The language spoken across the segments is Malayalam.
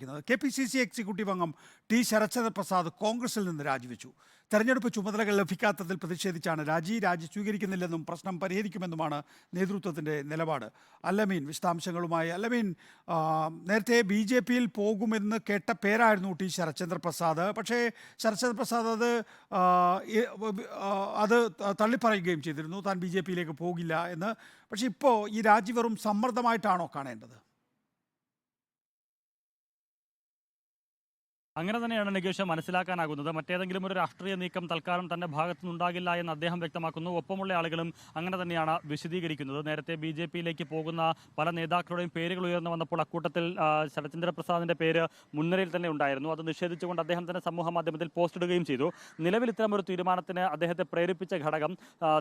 K P C C executive അംഗം ടി ശരത്ചന്ദ്ര പ്രസാദ് കോൺഗ്രസിൽ നിന്ന് രാജിവെച്ചു. തെരഞ്ഞെടുപ്പ് ചുമതലകൾ ലഭിക്കാത്തതിൽ പ്രതിഷേധിച്ചാണ് രാജി. രാജി സ്വീകരിക്കുന്നില്ലെന്നും പ്രശ്നം പരിഹരിക്കുമെന്നുമാണ് നേതൃത്വത്തിന്റെ നിലപാട്. അല്ലമീൻ വിശദാംശങ്ങളുമായി അല്ലമീൻ നേരത്തെ ബി ജെ പിയിൽ പോകുമെന്ന് കേട്ട പേരായിരുന്നു ടി ശരത്ചന്ദ്ര പ്രസാദ് പക്ഷേ ശരത്ചന്ദ്ര പ്രസാദ് അത് അത് തള്ളിപ്പറയുകയും ചെയ്തിരുന്നു. താൻ ബി ജെ പിയിലേക്ക് പോകില്ല എന്ന്. പക്ഷേ ഇപ്പോൾ ഈ രാജി വെറും സമ്മർദ്ദമായിട്ടാണോ കാണേണ്ടത്? അങ്ങനെ തന്നെയാണ് നികേഷ് മനസ്സിലാക്കാനാകുന്നത്. മറ്റേതെങ്കിലും ഒരു രാഷ്ട്രീയ നീക്കം തൽക്കാലം തന്റെ ഭാഗത്തു നിന്നുണ്ടാകില്ല എന്ന് അദ്ദേഹം വ്യക്തമാക്കുന്നു. ഒപ്പമുള്ള ആളുകളും അങ്ങനെ തന്നെയാണ് വിശദീകരിക്കുന്നത്. നേരത്തെ ബി ജെ പിയിലേക്ക് പോകുന്ന പല നേതാക്കളുടെയും പേരുകൾ ഉയർന്നു വന്നപ്പോൾ അക്കൂട്ടത്തിൽ ശരചന്ദ്ര പ്രസാദിന്റെ പേര് മുൻനിരയിൽ തന്നെ ഉണ്ടായിരുന്നു. അത് നിഷേധിച്ചുകൊണ്ട് അദ്ദേഹം തന്നെ സമൂഹ മാധ്യമത്തിൽ പോസ്റ്റ് ഇടുകയും ചെയ്തു. നിലവിൽ ഇത്തരം ഒരു തീരുമാനത്തിന് അദ്ദേഹത്തെ പ്രേരിപ്പിച്ച ഘടകം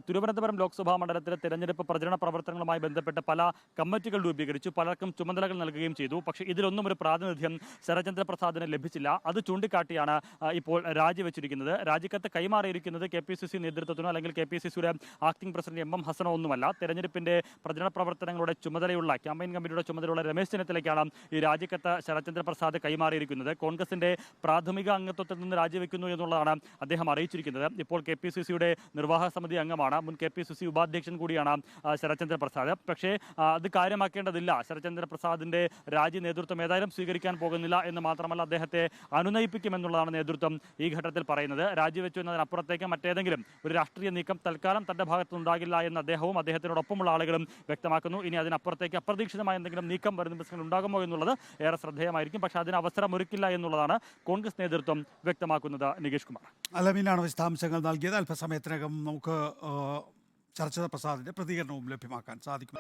തിരുവനന്തപുരം ലോക്സഭാ മണ്ഡലത്തിലെ തെരഞ്ഞെടുപ്പ് പ്രചരണ പ്രവർത്തനങ്ങളുമായി ബന്ധപ്പെട്ട് പല കമ്മിറ്റികൾ രൂപീകരിച്ചു. പലർക്കും ചുമതലകൾ നൽകുകയും ചെയ്തു. പക്ഷേ ഇതിലൊന്നും ഒരു പ്രാതിനിധ്യം ശരചന്ദ്ര പ്രസാദിന് ലഭിച്ചില്ല. അത് ചൂണ്ടിക്കാട്ടിയാണ് ഇപ്പോൾ രാജിവെച്ചിരിക്കുന്നത്. രാജിക്കത്ത് കൈമാറിയിരിക്കുന്നത് കെ പി സി സി നേതൃത്വത്തിനോ അല്ലെങ്കിൽ കെ പി സി സിയുടെ ആക്ടിംഗ് പ്രസിഡന്റ് എം എം ഹസനോ ഒന്നുമല്ല. തെരഞ്ഞെടുപ്പിന്റെ പ്രചരണ പ്രവർത്തനങ്ങളുടെ ചുമതലയുള്ള ക്യാമ്പയിൻ കമ്മിറ്റിയുടെ ചുമതലയുള്ള രമേശ് ചെന്നിത്തലയ്ക്കാണ് ഈ രാജിക്കത്ത് ശരത്ചന്ദ്ര പ്രസാദ് കൈമാറിയിരിക്കുന്നത്. കോൺഗ്രസിന്റെ പ്രാഥമിക അംഗത്വത്തിൽ നിന്ന് രാജിവെക്കുന്നു എന്നുള്ളതാണ് അദ്ദേഹം അറിയിച്ചിരിക്കുന്നത്. ഇപ്പോൾ കെ പി സി സിയുടെ നിർവാഹക സമിതി അംഗമാണ്. മുൻ കെ പി സി സി ഉപാധ്യക്ഷൻ കൂടിയാണ് ശരത്ചന്ദ്ര പ്രസാദ്. പക്ഷേ അത് കാര്യമാക്കേണ്ടതില്ല. ശരത്ചന്ദ്ര പ്രസാദിന്റെ രാജി നേതൃത്വം ഏതായാലും സ്വീകരിക്കാൻ പോകുന്നില്ല എന്ന് മാത്രമല്ല അദ്ദേഹത്തെ അനുനയിപ്പിക്കുമെന്നുള്ളതാണ് നേതൃത്വം ഈ ഘട്ടത്തിൽ പറയുന്നത്. രാജിവെച്ചു എന്നതിനപ്പുറത്തേക്ക് മറ്റേതെങ്കിലും ഒരു രാഷ്ട്രീയ നീക്കം തൽക്കാലം തന്റെ ഭാഗത്തുനിന്നുണ്ടാകില്ല എന്ന് അദ്ദേഹവും അദ്ദേഹത്തിനോടൊപ്പമുള്ള ആളുകളും വ്യക്തമാക്കുന്നു. ഇനി അതിനപ്പുറത്തേക്ക് അപ്രതീക്ഷിതമായ എന്തെങ്കിലും നീക്കം വരുന്ന പ്രശ്നങ്ങൾ ഉണ്ടാകുമോ എന്നുള്ളത് ഏറെ ശ്രദ്ധേയമായിരിക്കും. പക്ഷേ അതിന് അവസരം ഒരുക്കില്ല എന്നുള്ളതാണ് കോൺഗ്രസ് നേതൃത്വം വ്യക്തമാക്കുന്നത് നികേഷ് കുമാർ. അലമീനാണ് വിശദാംശങ്ങൾ നൽകിയത്. അല്പസമയത്തിനകം നമുക്ക് ചർച്ചാ പ്രസാദിന്റെ പ്രതികരണവും ലഭ്യമാക്കാൻ സാധിക്കും.